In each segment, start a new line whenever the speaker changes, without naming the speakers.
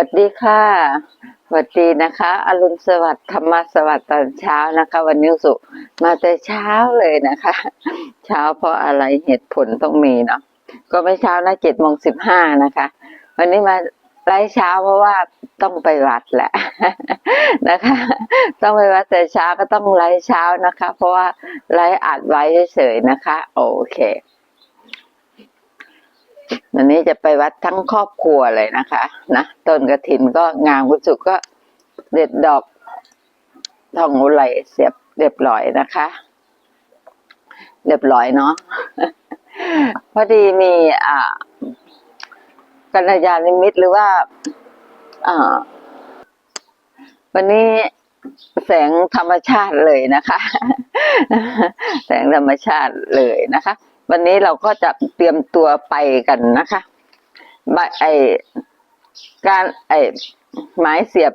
วัสดีค่ะสวัสดีนะคะ อรุณสวัสดิ์ธรรมสวัสดิ์ตอนเช้านะคะ วันนี้สุมาแต่เช้าเลยนะคะ เช้าเพราะอะไรเหตุผลต้องมีเนาะก็ไม่เช้านะเจ็ดโมงสิบห้านะคะ วันนี้มาไล่เช้าเพราะว่าต้องไปวัดแหละนะคะ ต้องไปวัดแต่เช้าก็ต้องไล่เช้านะคะ เพราะว่าไล่อัดไว้เฉยๆนะคะ โอเค วันนี้จะไปวัดทั้งครอบครัวเลยนะคะนะต้นกระถินก็งามกุศลก็เด็ดดอกทองอุไรเสียบเรียบร้อยนะคะ เรียบร้อยเนาะพอดีมีอ่ากัญญาณิมิตหรือว่าอ่าวันนี้แสงธรรมชาติเลยนะคะ แสงธรรมชาติเลยนะคะ วันนี้เราก็จะเตรียมตัวไปกันนะคะบไอการไอไม้เสียบ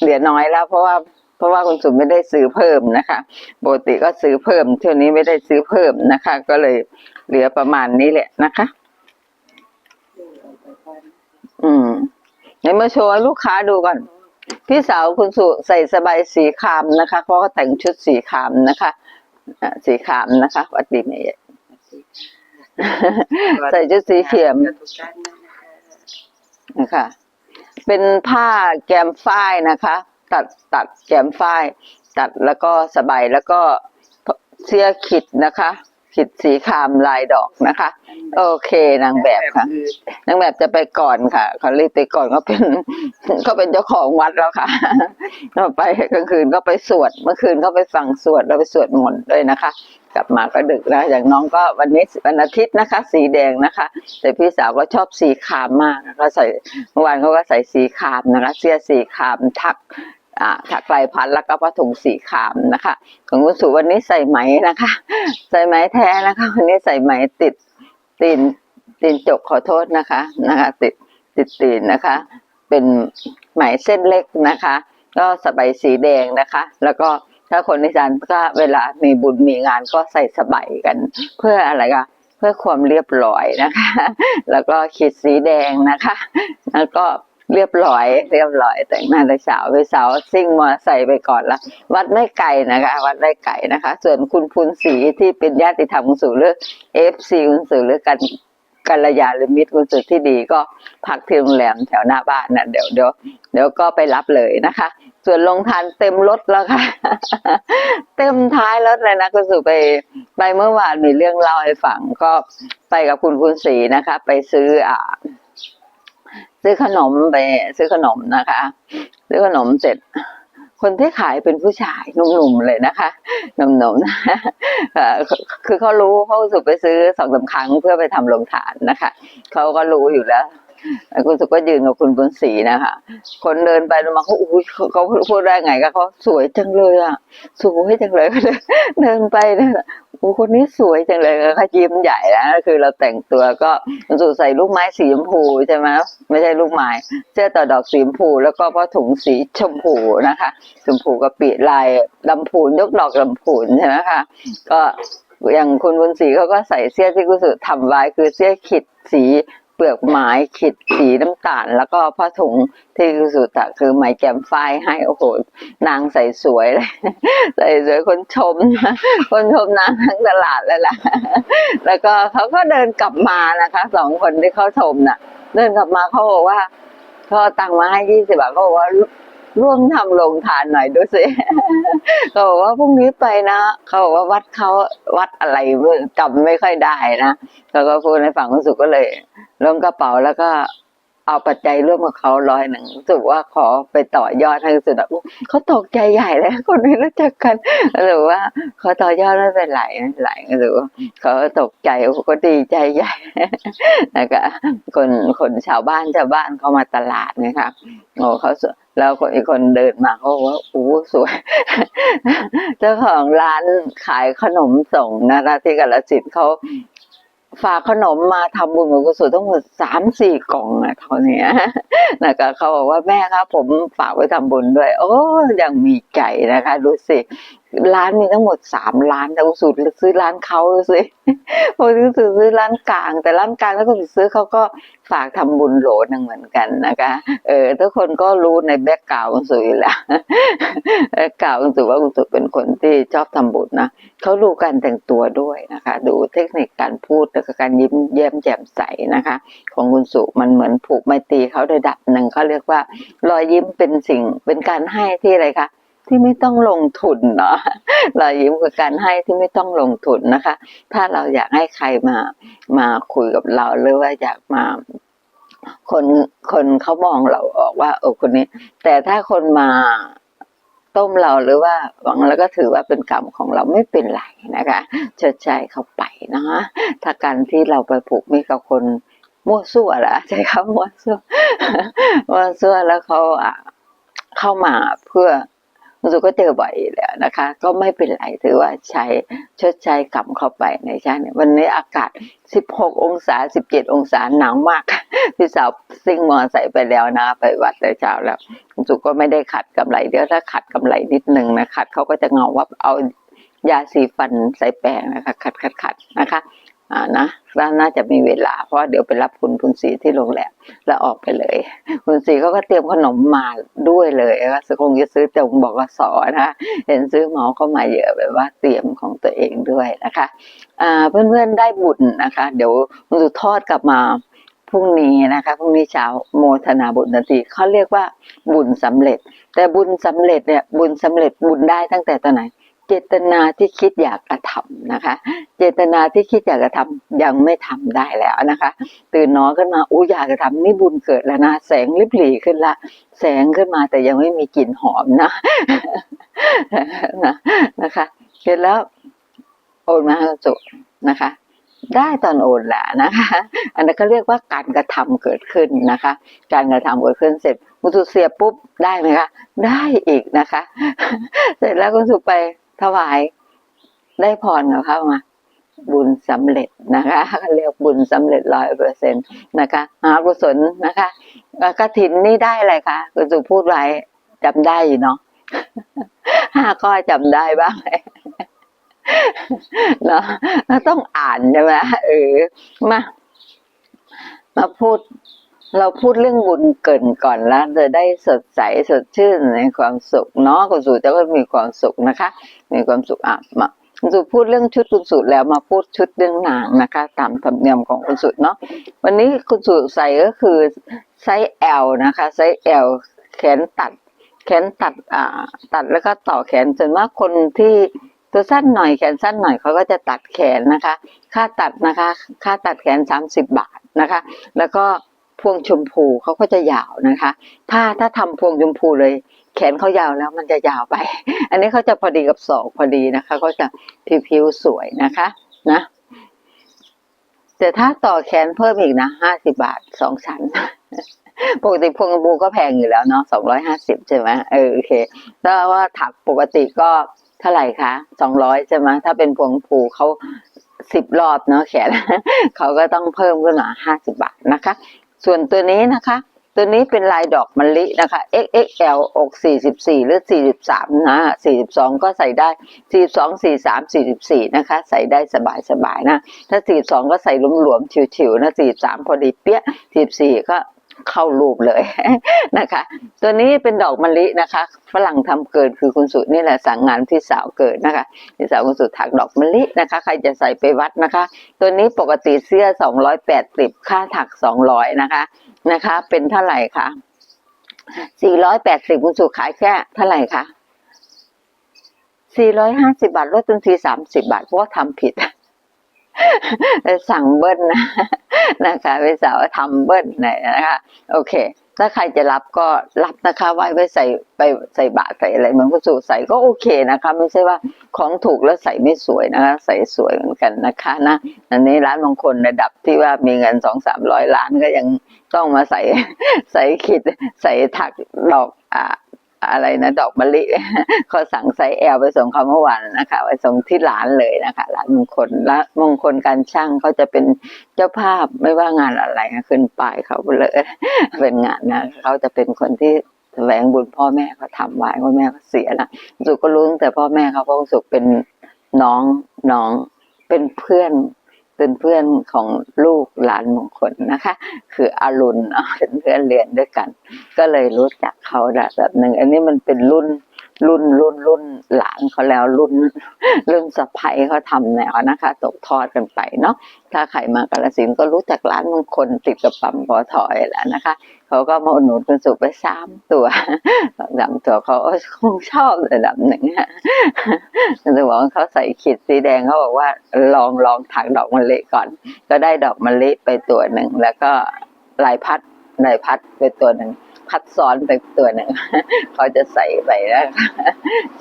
เหลือน้อยแล้ว เพราะว่าเพราะว่าคุณสุไม่ได้ซื้อเพิ่มนะคะปกติก็ซื้อเพิ่ม เที่ยวนี้ไม่ได้ซื้อเพิ่มนะคะ ก็เลยเหลือประมาณนี้แหละนะคะ อืมเดี๋ยวมาโชว์ลูกค้าดูก่อน พี่สาวคุณสุใส่สบายสีคามนะคะ เพราะเขาแต่งชุดสีคามนะคะสีคามนะคะวัดดีเมย์ ใส่ชุดสีเขียม
ทุกท่านนะคะ
นะคะ เป็นผ้าแกมฝ้ายนะคะ ตัดตัดแกมฝ้าย ตัดแล้วก็สบายแล้วก็เสื้อขิดนะคะขิดสีครามลายดอกนะคะ โอเคนางแบบค่ะ
คือนา
งแบบจะไปก่อนค่ะเขารีบไปก่อนเขาเป็นเขาเป็นเจ้าของวัดแล้วค่ะเราไปกลางคืนก็ไปสวด เมื่อคืนก็ไปฟังสวดแล้วไปสวดมนต์ด้วยนะคะ กลับมาก็ดึกแล้วอย่างน้องก็วันนี้วันอาทิตย์นะคะ สีแดงนะคะ แต่พี่สาวก็ชอบสีขามมากนะคะใส่เมื่อวานเขาก็ใส่สีขามนะคะ เสื้อสีขามทักอ่าถักลายพันธุ์แล้วก็ผ้าถุงสีขามนะคะ ของคุณสุวันนี้ใส่ไหมนะคะ ใส่ไหมแท้นะคะ วันนี้ใส่ไหมติดตีนตีนจกขอโทษนะคะนะคะ ติดติดตีนนะคะ เป็นไหมเส้นเล็กนะคะ ก็สบายสีแดงนะคะ แล้วก็ ถ้าคนอีสานก็เวลามีบุญมีงานก็ใส่สบายกัน เพื่ออะไรคะเพื่อความเรียบร้อยนะคะ แล้วก็ขีดสีแดงนะคะ แล้วก็เรียบร้อยเรียบร้อยแต่งหน้าแต่เช้าไปเช้าซิ่งมอใส่ไปก่อนละวัดไม่ไกลนะคะ วัดไม่ไกลนะคะ ส่วนคุณพูนศรีที่เป็นญาติธรรมคุณสู่หรือเอฟซีคุณสู่หรือกันกัลยาณมิตรคุณสุที่ดีก็พักที่โรงแรมแถวหน้าบ้านนะเดี๋ยวเดี๋ยวเดี๋ยวก็ไปรับเลยนะคะ ส่วนลงทานเต็มรถแล้วค่ะ เต็มท้ายรถเลยนะคุณสุไปไปเมื่อวานมีเรื่องเล่าให้ฟังก็ไปกับคุณคุณศรีนะคะ ไปซื้ออ่าซื้อขนมไปซื้อขนมนะคะ ซื้อขนมเสร็จ คนที่ขายเป็นผู้ชายหนุ่มๆเลยนะคะหนุ่มๆคือเขารู้เขาสุไปซื้อสองสามครั้งเพื่อไปทำโรงทานนะคะเขาก็รู้อยู่แล้ว คุณสุก็ยืนกับคุณบุญศรีนะคะคนเดินไปเดินมาเขาอุ้ยเขาพูดได้ไงก็เขาสวยจังเลยอะสวยจังเลยเเดินไปเนี่ยโอ้คนนี้สวยจังเลยเขายิ้มใหญ่นะคือเราแต่งตัวก็คุณสุใส่ลูกไม้สีชมพูใช่ไหมไม่ใช่ลูกไม้เสื้อต่อดอกสีชมพู แล้วก็ผ้าถุงสีชมพูนะคะชมพูกะปิลายลำพูนยกดอกลำพูนใช่ไหมคะก็อย่างคุณบุญศรีเขาก็ใส่เสื้อที่กุณสุทำไว้คือเสื้อขิดสี เปลือกไม้ขิดสีน้ำตาล แล้วก็ผ้าถุงที่กุสุตะคือไหมแกมไฟให้โอ้โหนางใส่สวยเลยใส่สวยคนชม คนชมนางทั้งตลาดเลยล่ะ แล้วก็เขาก็เดินกลับมานะคะสองคนที่เขาชมน่ะ เดินกลับมาเขาบอกว่าเขาเอาตังค์มาให้ยี่สิบบาทเขาบอกว่า ร่วมทำโรงทานหน่อยดูสิเขาบอกว่าพรุ่งนี้ไปนะเขาบอกว่าวัดเขาวัดอะไรจำไม่ค่อยได้นะเขาก็พูดในฝั่งคุณสุก็เลยลงกระเป๋าแล้วก็ เอาปัจจัยร่วมกับเขาร้อยหนึ่งรู้สึกว่าขอไปต่อยอดให้สุดเขาตกใจใหญ่เลยคนไม่รู้จักกันหรือว่าเขาต่อยอดไม่เป็นไรไม่เป็นไหรือว่าเขาตกใจก็ดีใจใหญ่นะคะคนคนชาวบ้านชาวบ้านเขามาตลาดนะคะโอ้เขาแล้วคนอีกคนเดินมาเขาบอกว่าโอ้สวยเจ้าของร้านขายขนมส่งนะคะที่กาลสินธุ์เขา ฝากขนมมาทำบุญกับกุศลทั้งหมดสามสี่กล่องอะเท่านี้นะคะเขาบอกว่าแม่ครับผมฝากไว้ทำบุญด้วย โอ้ยังมีใจนะคะดูสิ ร้านมีทั้งหมดสามร้านแต่คุสุซื้อร้านเขาสิพอคุณสุซื้อร้านกลาง แต่ร้านกลางแล้วคุณซื้อเขาก็ฝากทำบุญโหลนึงเหมือนกันนะคะเออทุกคนก็รู้ในแบ็กกราวคุณสุอยู่แล้วแบ็กกราวคุณสุว่าคุณสุเป็นคนที่ชอบทำบุญนะเขาดูการแต่งตัวด้วยนะคะ ดูเทคนิคการพูดแล้วก็การยิ้มแย้มแจ่มใสนะคะ ของคุณสุมันเหมือนผูกไมตรีเขาระดับหนึ่งเขาเรียกว่ารอยยิ้มเป็นสิ่งเป็นการให้ที่อะไรคะ ที่ไม่ต้องลงทุนเนาะเรอยยิ้มคือการให้ที่ไม่ต้องลงทุนนะคะ ถ้าเราอยากให้ใครมามาคุยกับเราหรือว่าอยากมาคนคนเขามองเราออกว่าเออคนนี้ แต่ถ้าคนมาต้มเราหรือว่าหวังแล้วก็ถือว่าเป็นกรรมของเราไม่เป็นไรนะคะเชิดใจเขาไปนะคะถ้าการที่เราไปผูกมิตรกับคนมั่วซั่วละใช้คำมั่วซั่วมั่วซั่วแล้วเขาอะเข้ามาเพื่อ รู้สึกก็เจอบ่อยแล้วนะคะ ก็ไม่เป็นไรถือว่าใช้ชดใช้กรรมเข้าไปในชาตินี้วันนี้อากาศ 16 องศา 17 องศาหนาวมากพี่สาวซิ่งมอใส่ไปแล้วนะ ไปวัดแต่เช้าแล้วคุณสุก็ไม่ได้ขัดกำไรเดี๋ยวถ้าขัดกำไรนิดนึงนะขัดเขาก็จะเงาว่าเอายาสีฟันใส่แปรงนะคะขัดขัดขัดนะคะ นะแล้วน่าจะมีเวลา เพราะว่าเดี๋ยวไปรับคุณคุณศรีที่โรงแรมแล้วออกไปเลย คุณศรีเขาก็เตรียมขนมมาด้วยเลยก็คงจะซื้อตรงบอกสอนะเห็นซื้อหมอเข้ามาเยอะแบบว่าเตรียมของตัวเองด้วยนะคะอ่าเพื่อนๆได้บุญนะคะ เดี๋ยวคุณสุทอดกลับมาพรุ่งนี้นะคะพรุ่งนี้เช้าโมทนาบุญทันทีเขาเรียกว่าบุญสำเร็จ แต่บุญสำเร็จเนี่ยบุญสำเร็จบุญได้ตั้งแต่ตอนไหน เจตนาที่คิดอยากกระทำนะคะ เจตนาที่คิดอยากกระทำยังไม่ทำได้แล้วนะคะ ตื่นนอนขึ้นมาอู้อยากจะทำนี่บุญเกิดแล้วนะแสงริบหรี่ขึ้นละ แสงขึ้นมาแต่ยังไม่มีกลิ่นหอมนะนะนะคะเสร็จแล้วโอนมาให้สุนะคะ ได้ตอนโอนแหละนะคะ อันนั้นก็เรียกว่าการกระทำเกิดขึ้นนะคะ การกระทำเกิดขึ้นเสร็จมุสุเสียปุ๊บได้ไหมคะ ได้อีกนะคะ เสร็จแล้วคุณสุไป ถวายได้พรกับเข้ามาบุญสำเร็จนะคะเขาเรียกบุญสำเร็จร้อยเปอร์เซ็นตนะคะหากุศลนะคะเอ่อกฐินนี่ได้อะไรคะคุณสุพูดไว้จำได้อยู่เนาะห้าข้อจำได้บ้างไหมเนาะต้องอ่านใช่ไหมเออมามาพูด เราพูดเรื่องบุญเกินก่อนแล้วจะได้สดใสสดชื่นในความสุขเนาะคุณสุจะก็มีความสุขนะคะ มีความสุขอะมาคุณสุพูดเรื่องชุดคุณสุแล้วมาพูดชุดเรื่องนางนะคะ ตามธรรมเนียมของคุณสุเนาะวันนี้คุณสุใส่ก็คือไซส์ L นะคะไซส์ L แขนตัด แขนตัดอ่าตัดแล้วก็ต่อแขนส่วนมากคนที่ตัวสั้นหน่อยแขนสั้นหน่อยเขาก็จะตัดแขนนะคะ ค่าตัดนะคะ ค่าตัดแขนสามสิบบาทนะคะ แล้วก็ วงชมพูเขาก็จะยาวนะคะ ถ้าถ้าทำพวงชมพูเลย แขนเขายาวแล้วมันจะยาวไป อันนี้เขาจะพอดีกับศอกพอดีนะคะเขาจะผิวๆสวยนะคะนะแต่ถ้าต่อแขนเพิ่มอีกนะห้าสิบาทสองชั้นปกติพวงชมพูก็แพงอยู่แล้วเนาะสองร้อยห้าสิบใช่ไหมเออโอเคถ้าว่าถักปกติก็เท่าไหร่คะสองร้อยใช่ไหมถ้าเป็นพวงชมพูเขาสิบรอบเนาะแขนเขาก็ต้องเพิ่มขึ้นมาห้าสิบาทนะคะ ส่วนตัวนี้นะคะ ตัวนี้เป็นลายดอกมะลินะคะ XXL อก44 หรือ 43 นะ 42 ก็ใส่ได้ 42 43 44 นะคะ ใส่ได้สบายๆนะ ถ้า 42 ก็ใส่หลวมๆฉิวๆ นะ 43 พอดีเปี้ย 44 ก็ เข้ารูปเลยนะคะ ตัวนี้เป็นดอกมะลินะคะ ฝรั่งทำเกิดคือคุณสุนี่แหละสั่งงานพี่สาวเกิดนะคะพี่สาวคุณสุถักดอกมะลินะคะ ใครจะใส่ไปวัดนะคะ ตัวนี้ปกติเสื้อ280ค่าถัก200นะคะนะคะ เป็นเท่าไหร่คะ480คุณสุขายแค่เท่าไหร่คะ450บาทลดทันที30บาทเพราะว่าทำผิดสั่งเบิ้ลนะ นะคะพี่สาวทำเบิ้ลหน่อยนะคะ โอเค ถ้าใครจะรับก็รับนะคะไว้ไว้ใส่ไปใส่บาตรใส่อะไรเหมือนคุณสุใส่ก็โอเคนะคะ ไม่ใช่ว่าของถูกแล้วใส่ไม่สวยนะคะ ใส่สวยเหมือนกันนะคะนะอันนี้ร้านบางคนระดับที่ว่ามีเงินสองสามร้อยล้านก็ยังต้องมาใส่ใส่ขิดใส่ถักดอกอ่า อะไรนะดอกมะลิเขาสั่งไซส์แอลไปส่งเขาเมื่อวานนะคะไปส่งที่ร้านเลยนะคะร้านมงคลและมงคลการช่างเขาจะเป็นเจ้าภาพไม่ว่างานอะไรนะขึ้นป้ายเขาเลยเป็นงานนะเขาจะเป็นคนที่แสวงบุญพ่อแม่เขาทำไว้พ่อแม่เขาเสียนะสุก็รู้ตั้งแต่พ่อแม่เขาพราะสุเป็นน้องน้องเป็นเพื่อน เป็นเพื่อนของลูกหลานมงคลนะคะ คืออรุณเนาะเป็นเพื่อนเรียนด้วยกัน ก็เลยรู้จักเขาระดับหนึ่ง อันนี้มันเป็นรุ่น รุ่นรุ่นรุ่นหลานเขาแล้วรุ่นรุ่นสะใภ้เขาทำแนวนะคะตกทอดกันไปเนาะถ้าใครมากาลสินก็รู้จักร้านมงคลติดกับปั๊มปอถอยแล้วนะคะเขาก็มาอุดหนุนคุณสุไปสามตัวสองสามตัวเขาคงชอบระดับหนึ่งอะคุณสุบอกว่าเขาใส่ขีดสีแดงเขาบอกว่าลองลองถักดอกมะลิก่อน ก็ได้ดอกมะลิไปตัวหนึ่งแล้วก็ลายพัดลายพัดไปตัวหนึ่ง พัดซ้อนไปตัวหนึ่งเขาจะใส่ไปนะคะ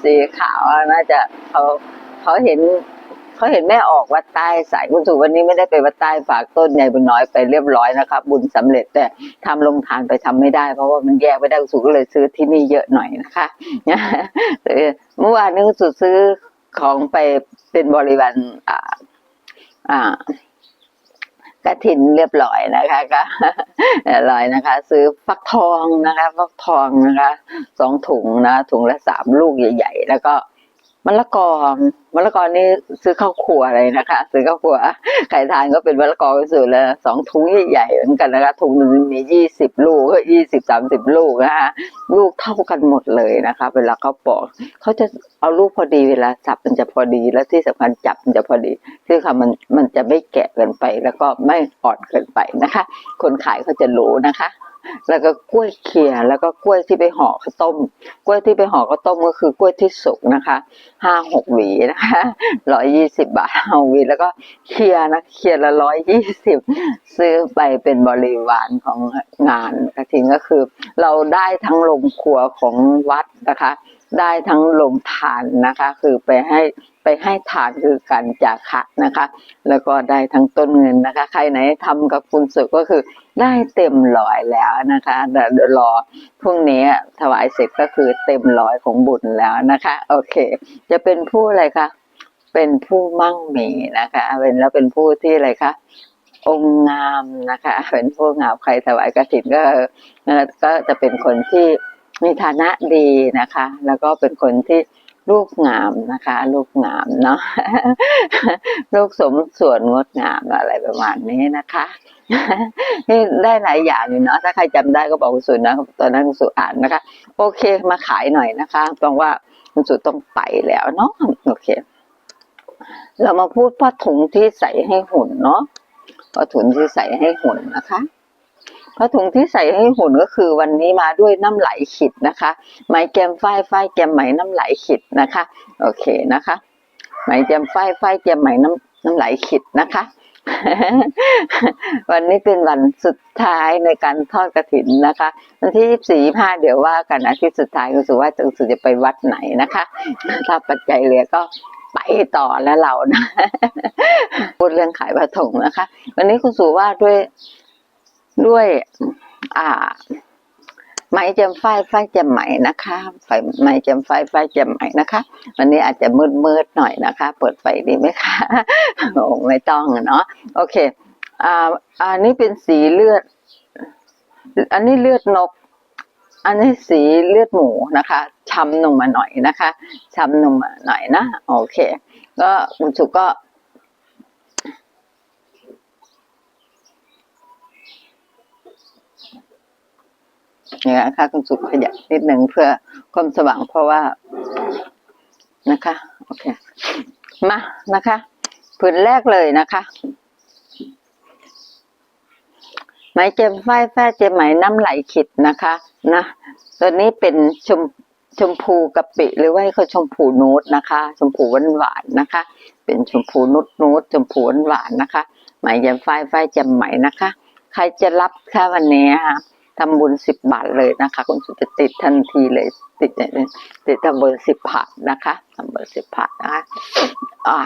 สีขาวน่าจะเขาเขาเห็นเขาเห็นแม่ออกวัดใต้สายคุณสุวันนี้ไม่ได้ไปวัดใต้ฝากต้นใหญ่บุญน้อยไปเรียบร้อยนะคะบุญสำเร็จแต่ทำลงทานไปทำไม่ได้ เพราะว่ามันแยกไม่ได้สุก็เลยซื้อที่นี่เยอะหน่อยนะคะเมื่อวานนี้คุณสุซื้อของไปเป็นบริวารอ่าอ่า กระถินเรียบร้อยนะคะก็เรียบร้อยนะคะ ซื้อฟักทองนะคะ ฟักทองนะคะสองถุงนะถุงละสามลูกใหญ่ ๆ แล้วก็ มะละกอมะละกอนี่ซื้อข้าวครัวเลยนะคะ ซื้อข้าวครัวใครทานก็เป็นมะละกอสุดลยสองถุงใหญ่ๆเหมือนกันนะคะถุงหนึ่งมียี่สิบลูกยี่สิบสามสิบลูกนะคะลูกเท่ากันหมดเลยนะคะ เวลาเขาปอกเขาจะเอาลูกพอดีเวลาจับมันจะพอดีแล้วที่สำคัญจับมันจะพอดีคือค่ะมันมันจะไม่แกะเกินไป แล้วก็ไม่อ่อนเกินไปนะคะ คนขายเขาจะรู้นะคะ แล้วก็กล้วยเขียแล้วก็กล้วยที่ไปห่อข้าวต้ม กล้วยที่ไปห่อข้าวต้มก็คือกล้วยที่สุกนะคะห้าหกหวีนะคะร้อยยี่สิบบาทห้าหวีแล้วก็เขี่ยนะเขี่ยละร้อยยี่สิบซื้อไปเป็นบริวารของงานกระถินก็คือ เราได้ทั้งโรงครัวของวัดนะคะ ได้ทั้งโรงทานนะคะ คือไปให้ ไปให้ทานคือการจาคะนะคะ แล้วก็ได้ทั้งต้นเงินนะคะ ใครไหนทำกับคุณสุก็คือได้เต็มร้อยแล้วนะคะเดี๋ยวรอพรุ่งนี้ถวายเสร็จก็คือเต็มร้อยของบุญแล้วนะคะ โอเค จะเป็นผู้อะไรคะเป็นผู้มั่งมีนะคะเป็นแล้วเป็นผู้ที่อะไรคะองงามนะคะ เป็นผู้งามใครถวายกฐินก็ก็จะเป็นคนที่มีฐานะดีนะคะ แล้วก็เป็นคนที่ รูปงามนะคะรูปงามเนาะรูปสมส่วนงดงามอะไรประมาณนี้นะคะนี่ได้หลายอย่างอยู่เนาะถ้าใครจำได้ก็บอกคุณสุนะตอนนั้นคุณสุอ่านนะคะ โอเคมาขายหน่อยนะคะตรงว่าคุณสุต้องไปแล้วเนาะโอเค เรามาพูดผ้าถุงที่ใส่ให้หุ่นเนาะผ้าถุงที่ใส่ให้หุ่นนะคะ ผ้าถุงที่ใส่ให้หุ่นก็คือวันนี้มาด้วยน้ำไหลขิดนะคะ ไหมแกมฝ้ายฝ้ายแกมไหมน้ำไหลขิดนะคะ โอเคนะคะ ไหมแกมฝ้ายฝ้ายแกมไหมน้ำน้ำไหลขิดนะคะ วันนี้เป็นวันสุดท้ายในการทอดกระถินนะคะวันที่ยี่สี่ห้าเดี๋ยวว่ากันอาทิตย์สุดท้ายคุณสุว่าจะสุจะไปวัดไหนนะคะ ถ้าปัจจัยเหลือก็ไปต่อแล้วเรานะพูดเรื่องขายผ้าถุงนะคะ วันนี้คุณสุว่าด้วย ด้วย อ่าไหมแจมฝ้ายฝ้ายแจมไหมนะคะไฟไหมแจมฝ้ายฝ้ายแจมไหมนะคะ วันนี้อาจจะมืดมืดหน่อยนะคะ เปิดไฟดีไหมคะโอ้ไม่ต้องเนาะโอเค อ่า อันนี้เป็นสีเลือด อันนี้เลือดนก อันนี้สีเลือดหมูนะคะช้ำลงมาหน่อยนะคะช้ำลงมาหน่อยนะ โอเค ก็คุณสุก็ เนี่ยนะคะคุณสุขยับนิดหนึ่งเพื่อความสว่างเพราะว่านะคะโอเคมานะคะผืนแรกเลยนะคะไหมเจมฝ้ายแฟ้เจมไหมน้ำไหลขิดนะคะนะตัวนี้เป็นชมชมพูกะปิหรือว่าเขาชมพูนูดนะคะ ชมพูหวานหวานนะคะ เป็นชมพูนุดนูดชมพูหวานหวานนะคะไหมเจมฝ้ายฝ้าเจมไหมนะคะ ใครจะรับค่ะวันนี้ค่ะ ทำบุญสิบบาทเลยนะคะ คุณสุจะติดทันทีเลยติดเนี่ยติดทำบุญสิบบาทนะคะทำบุญสิบบาทนะคะอ้า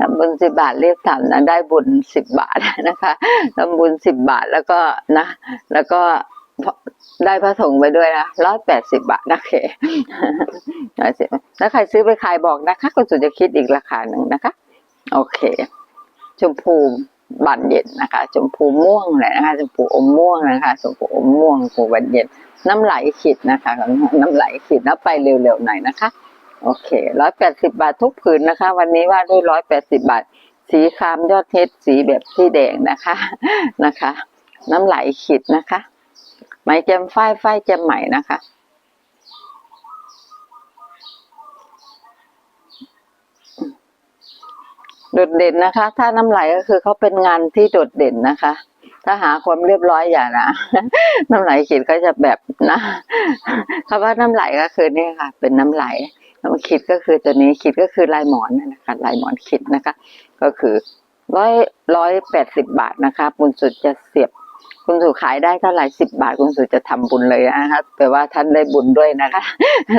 ทำบุญสิบบาทเรียกทำนะได้บุญสิบบาทนะคะทำบุญสิบบาทแล้วก็นะ แล้วก็ได้พระสงฆ์ไปด้วยนะร้อยแปดสิบบาทนะเคร้อยสิบแล้วใครซื้อไปขายบอกนะคะคุณสุจะคิดอีกราคาหนึ่งนะคะ โอเค ชมพูใบานเย็นนะคะชมพูม่วงเลยนะคะชมพูอมม่วงนะคะชมพูอมม่วงชมพูบานเย็นน้ำไหลขีดนะคะ น้ำไหลขีดแล้วไปเร็วๆหน่อยนะคะ โอเคร้อยแปดสิบาททุกผืนนะคะ วันนี้ว่าด้วยร้อยแปดสิบาท สีครามยอดเฮ็ดสีแบบที่แดงนะคะนะคะ น้ำไหลขีดนะคะไหมแจมฝ้ายฝ้ายแจมไหมนะคะ โดดเด่นนะคะ ถ้าน้ำไหลก็คือเขาเป็นงานที่โดดเด่นนะคะ ถ้าหาความเรียบร้อยอย่านะ น้ำไหลขีดก็จะแบบนะคำว่าน้ำไหลก็คือนี่ค่ะ เป็นน้ำไหลน้ำขีดก็คือตัวนี้ขีดก็คือลายหมอนนะคะลายหมอนขีดนะคะ ก็คือร้อยร้อยแปดสิบบาทนะคะ ปุณสุดจะเสียบ คุณสุขายได้เท่าไหร่สิบบาทคุณสุจะทำบุญเลยนะคะแปลว่าท่านได้บุญด้วยนะคะ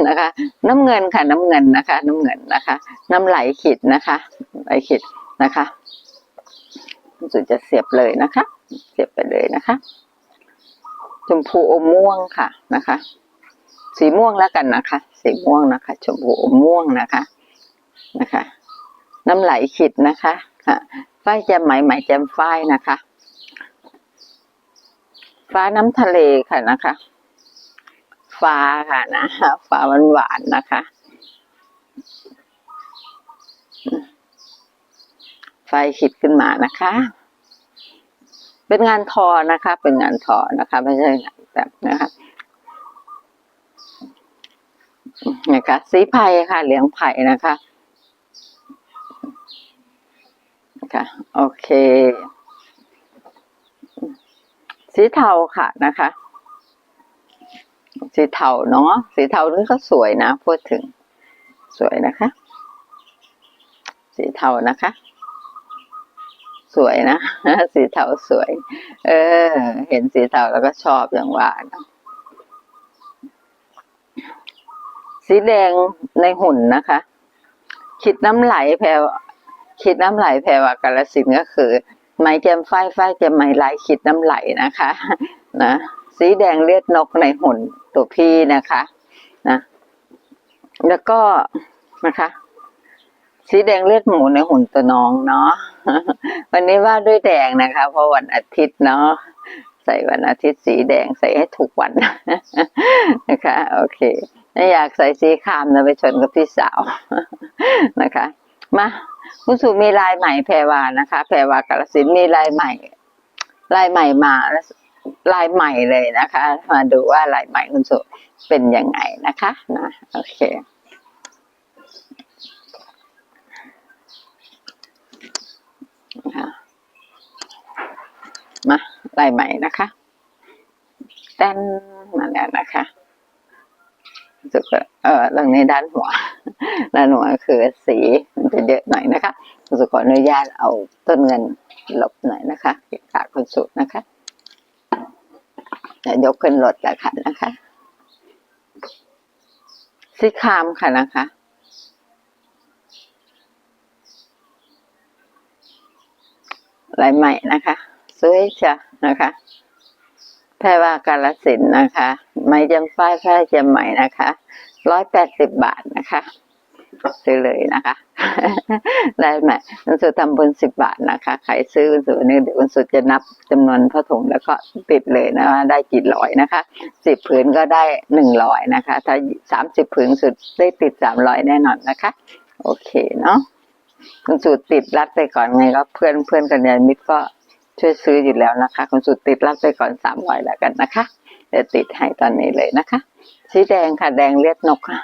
นะคะ น้ำเงินค่ะ น้ำเงินนะคะ น้ำเงินนะคะ น้ำไหลขีดนะคะไหลขีดนะคะ คุณสุจะเสียบเลยนะคะ เสียบไปเลยนะคะชมพูอมม่วงค่ะนะคะ สีม่วงแล้วกันนะคะ สีม่วงนะคะ ชมพูอมม่วงนะคะนะคะ น้ำไหลขีดนะคะค่ะฝ้ายแจมไหมไหมแจมฝ้ายนะคะ ฟ้าน้ำทะเลค่ะนะคะ ฟ้าค่ะนะฟ้าหวานหวานๆนะคะ ไฟขิดขึ้นมานะคะ เป็นงานทอนะคะ เป็นงานทอนะคะ ไม่ใช่งานแบบนะคะนะคะ สีไผ่ค่ะ เหลืองไผ่นะคะค่ะโอเค สีเทาค่ะนะคะ สีเทาเนาะสีเทานี่ก็สวยนะพูดถึงสวยนะคะ สีเทานะคะ สวยนะสีเทาสวย เออ เห็นสีเทาแล้วก็ชอบอย่างว่านะสีแดงในหุ่นนะคะ คิดน้ำไหลแพรคิดน้ำไหลแพรวากาลสินก็คือ ไม้แจมฝ้ายฝ้ายแจมไม้ลายคิดน้ำไหลนะคะนะสีแดงเลือดนกในหุ่นตัวพี่นะคะนะแล้วก็นะคะ สีแดงเลือดหมูในหุ่นตัวน้องเนาะวันนี้ว่าด้วยแดงนะคะ เพราะวันอาทิตย์เนาะใส่วันอาทิตย์สีแดงใส่ให้ถูกวันนะคะ โอเคอยากใส่สีคามนะไปชนกับพี่สาวนะคะ มาคุณสุมีลายใหม่แพรวานะคะ แพรวากาลสินมีลายใหม่ ลายใหม่มาลายใหม่เลยนะคะ มาดูว่าลายใหม่คุณสุเป็นยังไงนะคะนะโอเคมาลายใหม่นะคะแต้นมาแล้วนะคะ สึกว่าเออตรงนี้ด้านหัวด้านหัวคือสีมันจะเยอะหน่อยนะคะคุณสุขออนุญาตเอาต้นเงินหลบหน่อยนะคะเกะกะคุณสุดนะคะจะยกขึ้นรถแล้วค่ะนะคะสีคามค่ะนะคะลายใหม่นะคะสวยจ้ะนะคะ แพรว่ากาลสินนะคะไม้จำฝ้ายแพร่จำไหม่นะคะร้อยแปดสิบบาทนะคะซื้อเลยนะคะ ได้ไหมคุณสุดทำบุญสิบบาทนะคะใครซื้อคุณสุดนี่เดี๋ยวคุณสุดจะนับจำนวนผ้าถุงแล้วก็ติดเลยนะว่าได้กี่ร้อยนะคะสิบผืนก็ได้หนึ่งร้อยนะคะ ถ้าสามสิบผืนสุดได้ติดสามร้อยแน่นอนนะคะ โอเคเนาะคุณสุดติดรัดไปก่อนไงก็เพื่อนเพื่อนกันยามิตรก็ ช่วยซื้ออยู่แล้วนะคะ คุณสุดติดรัดไปก่อนสามร้อยแล้วกันนะคะเดี๋ยวติดให้ตอนนี้เลยนะคะ สีแดงค่ะแดงเลือดนกค่ะ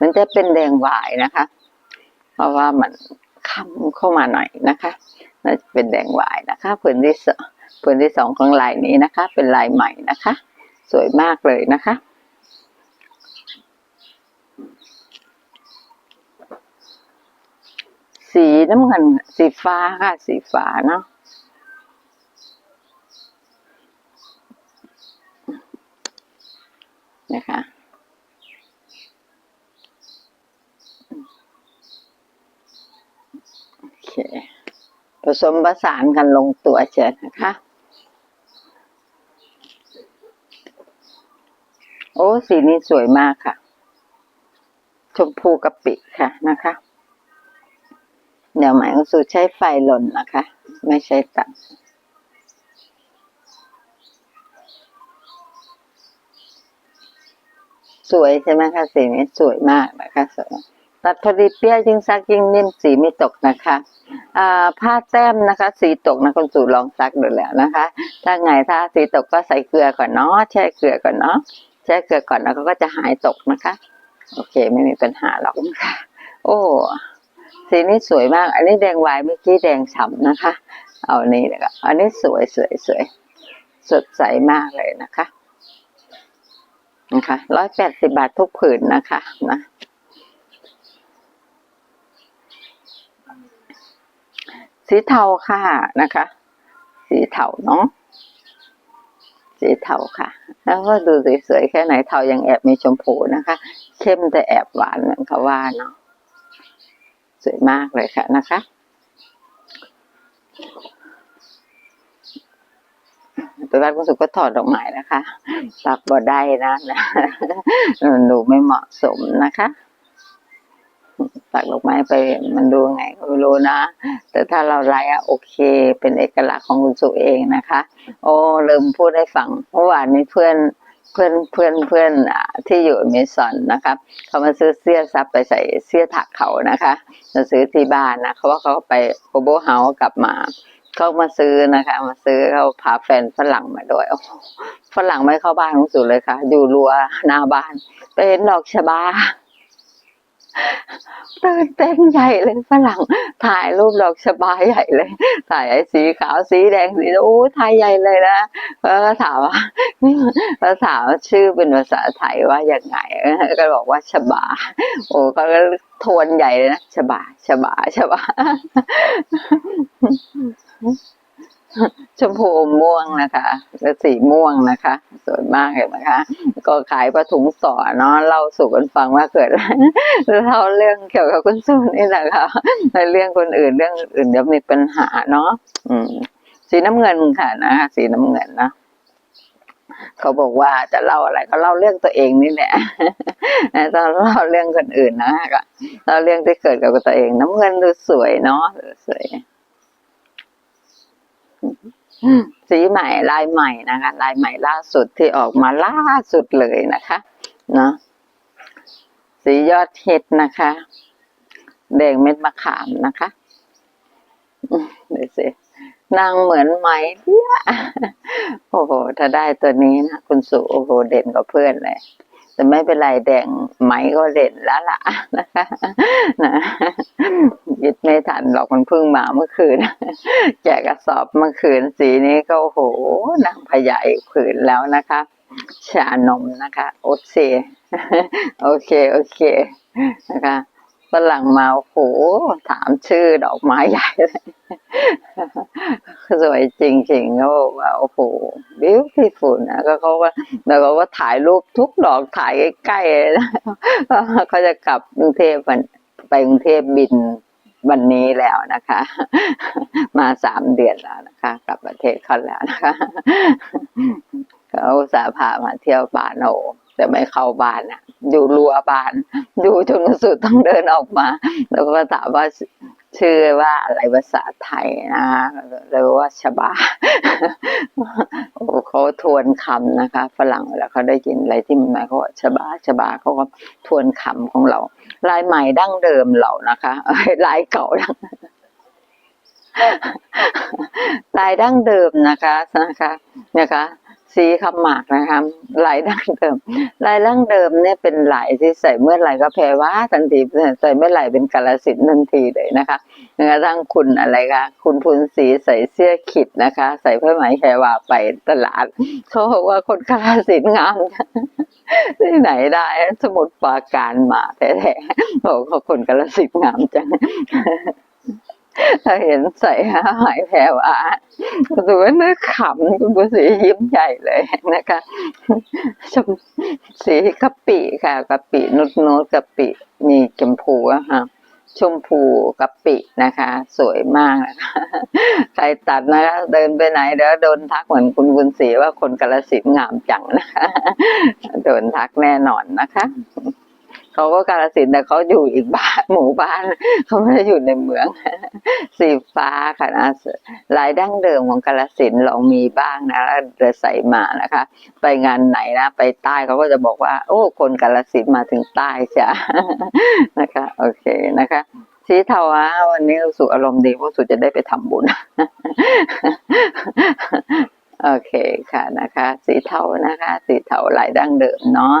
มันจะเป็นแดงหวายนะคะ เพราะว่ามันค้ำเข้ามาหน่อยนะคะน่าจะเป็นแดงหวายนะคะผืนที่สองผืนที่สองของลายนี้นะคะ เป็นลายใหม่นะคะ สวยมากเลยนะคะสีน้ำเงินสีฟ้าค่ะ สีฟ้าเนาะ นะคะ โอเค ผสมประสานกันลงตัวเชิญนะคะ โอ้ สีนี้สวยมากค่ะ ชมพูกะปิค่ะนะคะ เดี๋ยวหมายของสูตรใช้ไฟหล่นนะคะ ไม่ใช่ตัด สวยใช่ไหมคะสีนี้สวยมากนะคะสวยตัดพอดีเปี้ยยิ่งซักยิ่งนิ่มสีไม่ตกนะคะอ่าผ้าแต้มนะคะ สีตกนะคุณสู่ลองซักดูแล้วนะคะ ถ้าไงถ้าสีตกก็ใส่เกลือก่อนเนาะแช่เกลือก่อนเนาะแช่เกลือก่อนแล้วก็จะหายตกนะคะ โอเคไม่มีปัญหาหรอกค่ะโอ้สีนี้สวยมาก อันนี้แดงวายเมื่อกี้แดงฉ่ำนะคะ เอานี่เลยค่ะอันนี้สวยสวยสวยสดใสมากเลยนะคะ นะคะร้อยแปดสิบาททุกผืนนะคะนะสีเทาค่ะนะคะ สีเทาเนาะสีเทาค่ะ แล้วก็ดูสวยๆแค่ไหนเทายังแอบมีชมพูนะคะ เข้มแต่แอบหวานเหมือนเขาว่าเนาะสวยมากเลยค่ะนะคะ ตัวแรกรู้สึกก็ถอดดอกไม้นะคะตักบ่ได้นะนะมันดูไม่เหมาะสมนะคะตักดอกไม้ไปมันดูไงก็ไม่รู้นะ แต่ถ้าเราไลฟ์อะโอเค เป็นเอกลักษณ์ของคุณสุเองนะคะ โอ้ลืมพูดให้ฟังเมื่อวานนี้เพื่อนเพื่อนเพื่อนเพื่อนที่อยู่เมซอนนะคะเขามาซื้อเสื้อซับไปใส่เสื้อถักเขานะคะจะซื้อที่บ้านนะเขาว่าเขาไปโกโบเฮาส์กลับมา เขามาซื้อนะคะ มาซื้อเขาพาแฟนฝรั่งมาด้วยฝรั่งไม่เข้าบ้านของสุเลยค่ะ อยู่รั้วหน้าบ้านไปเห็นดอกชบาตื่นเต้นใหญ่เลยฝรั่ง ถ่ายรูปดอกชบาใหญ่เลย ถ่ายไอ้สีขาวสีแดงสีโอ้ถ่ายใหญ่เลยนะแล้วก็ถามว่านี่แล้วถามว่าชื่อเป็นภาษาไทยว่าอย่างไงก็บอกว่าชบา โอ้เขาก็ทวนใหญ่เลยนะชบาชบาชบา ชมพูม่วงนะคะและสีม่วงนะคะสวยมากเลยนะคะ ก็ขายประถุงสอเนาะเล่าสู่กันฟังว่าเกิดอะไรเล่าเรื่องเกี่ยวกับคุณส้มนี่แหละคะในเรื่องคนอื่นเรื่องอื่นเดี๋ยวมีปัญหาเนาะอืม สีน้ำเงินค่ะนะสีน้ำเงินนะเขาบอกว่าจะเล่าอะไรก็เล่าเรื่องตัวเองนี่แหละตอนเล่าเรื่องคนอื่นนะก็เล่าเรื่องที่เกิดกับตัวเอง น้ำเงินดูสวยเนาะสวย สีใหม่ลายใหม่นะคะ ลายใหม่ล่าสุดที่ออกมาล่าสุดเลยนะคะเนาะสียอดฮิตนะคะแดงเม็ดมะขามนะคะเดี๋ยวสินางเหมือนไหมเนี่ยโอ้โห ถ้าได้ตัวนี้นะคุณสุโอ้โห เด่นกว่าเพื่อนเลย แต่ไม่เป็นไรแดงไหมก็เด่นแล้วล่ะนะคะนะ ทันหรอกมันเพิ่งมาเมื่อคืน แจกกระสอบเมื่อคืนสีนี้ก็โอ้โหนางพญาอีกผืนแล้วนะคะ ชานมนะคะ โอเค โอเคโอเคนะคะฝรั่งมาโอ้โหถามชื่อดอกไม้ใหญ่เลยสวยจริงๆเขาบอกว่าโอ้โห beautiful นะก็เขาว่าแล้วเขาก็ถ่ายรูปทุกดอกถ่ายใกล้ๆเลยนะเขาจะกลับกรุงเทพไปกรุงเทพบิน วันนี้แล้วนะคะ มาสามเดือนแล้วนะคะ กลับประเทศเขาแล้วนะคะเขาสาพามาเที่ยวบ้านโอแต่ไม่เข้าบ้านอะ อยู่รั้วบ้านอยู่จนสุดต้องเดินออกมา แล้วก็ถามว่า ชื่อว่าอะไรภาษาไทยนะเรียกว่าชบาโอ้เขาทวนคำนะคะ ฝรั่งเวลาเขาได้ยินอะไรที่มันหมายเขาว่าชบาชบาเขาก็ทวนคำของเรา ลายใหม่ดั้งเดิมเรานะคะลายเก่าดั้งลายดั้งเดิมนะคะนะคะ นะคะ สีขาวหมากนะคะลายดั้งเดิมลายดั้งเดิมเนี่ยเป็นลายที่ใส่เมื่อไหร่ก็แพรว่าทันทีใส่เมื่อไหร่เป็นกาลสินธุ์ทันทีเลยนะคะแม้กระทั่งคุณอะไรคะคุณพุนศรีใส่เสื้อขิดนะคะ ใส่ผ้าไหมแพรว่าไปตลาดเขาบอกว่าคนกาลสินธุ์งามที่ไหนได้สมุดปาการมาแท้ๆบอกว่าคนกาลสินธุ์งามจัง ถ้าเห็นใส่หายแผลว่าดูว่านึกขำคุณบุษรียิ้มใหญ่เลยนะคะชมสีกะปิค่ะกะปินุดนุดกะปิมีชมพูอะค่ะชมพูกะปินะคะ สวยมากนะคะใครตัดนะคะ เดินไปไหนเดี๋ยวโดนทักเหมือนคุณบุญศรีว่าคนกาลสินงามจังนะคะโดนทักแน่นอนนะคะ เขาก็กาลสินแต่เขาอยู่อีกบ้านหมู่บ้านเขาไม่ได้อยู่ในเมือง สีฟ้าค่ะนะลายดั้งเดิมของกาลสินลองมีบ้างนะแล้วเดินใส่มานะคะ ไปงานไหนนะไปใต้เขาก็จะบอกว่า โอ้ คนกาลสินมาถึงใต้จ้ะนะคะ โอเคนะคะสีเทาอะวันนี้สึกอารมณ์ดีเพราะสุจะได้ไปทำบุญโอเคค่ะนะคะ สีเทานะคะ สีเทาลายดั้งเดิมเนาะ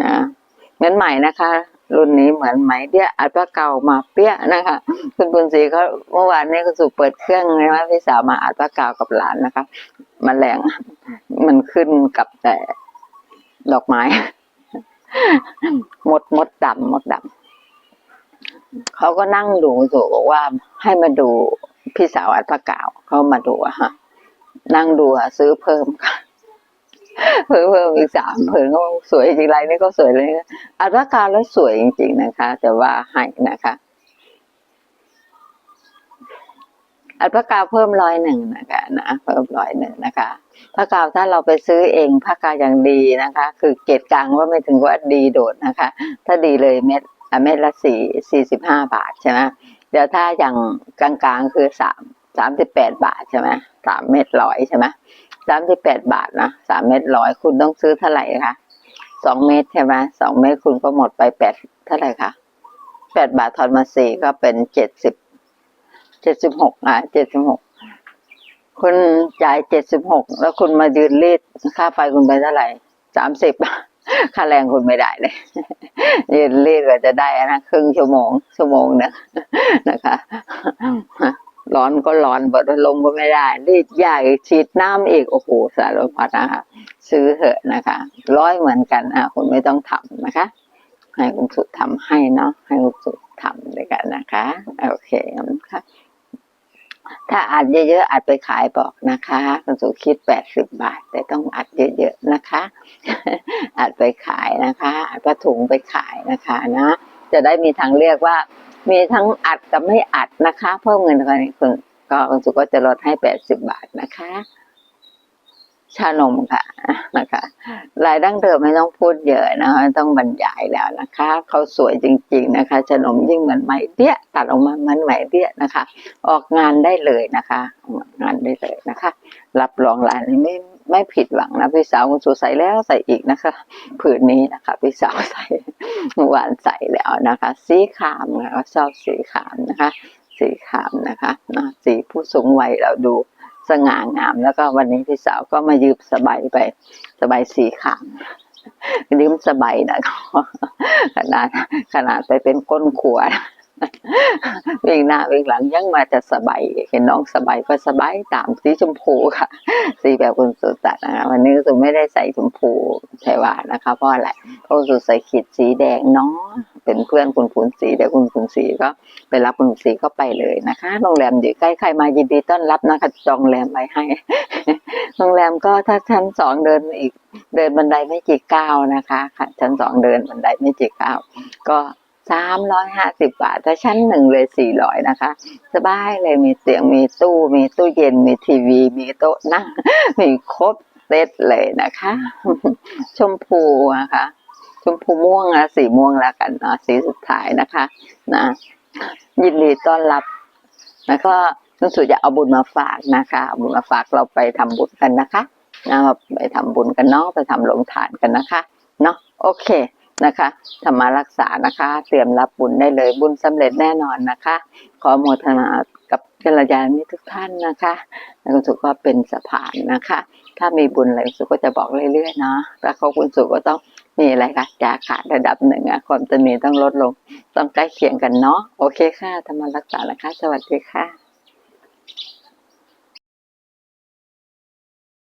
นะ เหมือนใหม่นะคะ รุ่นนี้เหมือนไหมเดี้ยอัดผ้าเก่ามาเปี้ยนะคะ คุณบุญศรีเขาเมื่อวานนี้ก็สุเปิดเครื่องเลยว่าพี่สาวมาอัดผ้าเก่ากับหลานนะคะมแมลงมันขึ้นกับแต่ดอกไม้มดมดดำมดดำเขาก็นั่งดูสูบอกว่าให้มาดูพี่สาวอัดผ้าเก่าเขามาดูอะฮะนั่งดูอะซื้อเพิ่มค่ะ เพิ่มเพิ่มอีกสามเพิ่มก็สวยจริงไรนี่ก็สวยเลยอัตราการแล้วสวยจริง ๆ นะคะ แต่ว่าให้นะคะอัตรากาวเพิ่มร้อยหนึ่งนะคะนะเพิ่มร้อยหนึ่งนะคะผ้ากาวถ้าเราไปซื้อเองผ้ากาวอย่างดีนะคะ คือเกรดกลางว่าไม่ถึงว่าดีโดดนะคะ ถ้าดีเลยเม็ดอะเม็ดละสี่สี่สิบห้าบาทใช่ไหมเดี๋ยวถ้าอย่างกลางๆคือสามสามสิบแปดบาทใช่ไหมสามเม็ดร้อยใช่ไหม สามสิบแปดบาทนะสามเม็ดร้อยคุณต้องซื้อเท่าไหร่คะสองเม็ดใช่ไหมสองเม็ดคุณก็หมดไปแปดเท่าไหร่คะแปดบาททอนมาสี่ก็เป็นเจ็ดสิบเจ็ดสิบหกอะเจ็ดสิบหกคุณจ่ายเจ็ดสิบหกแล้วคุณมายืนรีดค่าไฟคุณไปเท่าไหร่สามสิบค่าแรงคุณไม่ได้เลยยืนรีดก็จะได้นะครึ่งชั่วโมงชั่วโมงหนึงนะคะ ร้อนก็ร้อนบดลมก็ไม่ได้ รีดใหญ่ฉีดน้ำอีกโอ้โหสารพัดนะคะซื้อเถอะนะคะ ร้อยเหมือนกันอะคุณไม่ต้องทำนะคะ ให้คุณสุดทำให้เนาะให้คุณสุดทำด้วยกันนะคะโอเคนะคะถ้าอัดเยอะๆอัดไปขายบอกนะคะคุณสุคิดแปดสิบบาท แต่ต้องอัดเยอะๆนะคะ อัดไปขายนะคะ อัดผ้าถุงไปขายนะคะนะจะได้มีทางเลือกว่า มีทั้งอัดกับไม่อัดนะคะ เพิ่มเงินกันคุณก็คุณสุก็จะลดให้แปดสิบบาทนะคะ ชานมค่ะนะคะ รายดั้งเดิมไม่ต้องพูดเยอะนะคะต้องบรรยายแล้วนะคะ เขาสวยจริง ๆนะคะ ชานมยิ่งเหมือนไหมเดี้ยตัดออกมาเหมือนไหมเดี้ยนะคะ ออกงานได้เลยนะคะ งานได้เลยนะคะ รับรองรานนี้ไม่ ไม่ผิดหวังนะพี่สาวคุณสุใส่แล้วใส่อีกนะคะผืนนี้นะคะพี่สาวใส่เมื่อวานใส่แล้วนะคะ สีขามนะชอบสีขามนะคะ สีขามนะคะนะสีผู้สูงวัยเราดูสง่างาม แล้วก็วันนี้พี่สาวก็มายืมสบายไปสบายสีขามยืมสบายนะขนาดขนาดไปเป็นก้นขวด วิ่งหน้าวิ่งหลังยังมาจะสบายเห็นน้องสบายก็สบายตามสีชมพูค่ะ สีแบบคุณสุตัดนะคะวันนี้สุไม่ได้ใส่ชมพูใช่ว่านะคะเพราะอะไรเพราะคุณสุใส่ขีดสีแดงเนาะเป็นเพื่อนคุณขุนศรีเดี๋ยวคุณขุนศรีก็ไปรับคุณขุนศรีก็ไปเลยนะคะโรงแรมอยู่ใกล้ใครมายินดีต้อนรับนะคะจองโรงแรมไว้ให้โรงแรมก็ถ้าชั้นสองเดินอีก เดินบันไดไม่กี่ก้าวนะคะค่ะชั้นสองเดินบันไดไม่กี่ก้าวก็ สามร้อยห้าสิบบาท ถ้าชั้นหนึ่งเลยสี่ร้อยนะคะ สบายเลยมีเตียงมีตู้ มีตู้เย็นมีทีวี มีโต๊ะนั่ง มีครบเซตเลยนะคะ ชมพูนะคะ ชมพูม่วงนะสีม่วงแล้วกันเนาะสีสุดท้ายนะคะนะยินดีต้อนรับ แล้วก็รู้สึกจะเอาบุญมาฝากนะคะเอาบุญมาฝากเราไปทำบุญกันนะคะนะมาไปทำบุญกันเนาะไปทำลงทานกันนะคะ เนาะโอเค นะคะธรรมารักษานะคะ เตรียมรับบุญได้เลยบุญสำเร็จแน่นอนนะคะ ขอโมทนากับกัลยาณมิตรทุกท่านนะคะแล้วคุณสุก็เป็นสะพานนะคะ ถ้ามีบุญอะไรคุณสุก็จะบอกเรื่อยๆเนาะแล้วเขาคุณสุก็ต้องมีอะไรคะจาขาดระดับหนึ่งอะความตนีต้องลดลง ต้องใกล้เคียงกันเนาะโอเคค่ะธรรมารักษานะคะ สวัสดีค่ะ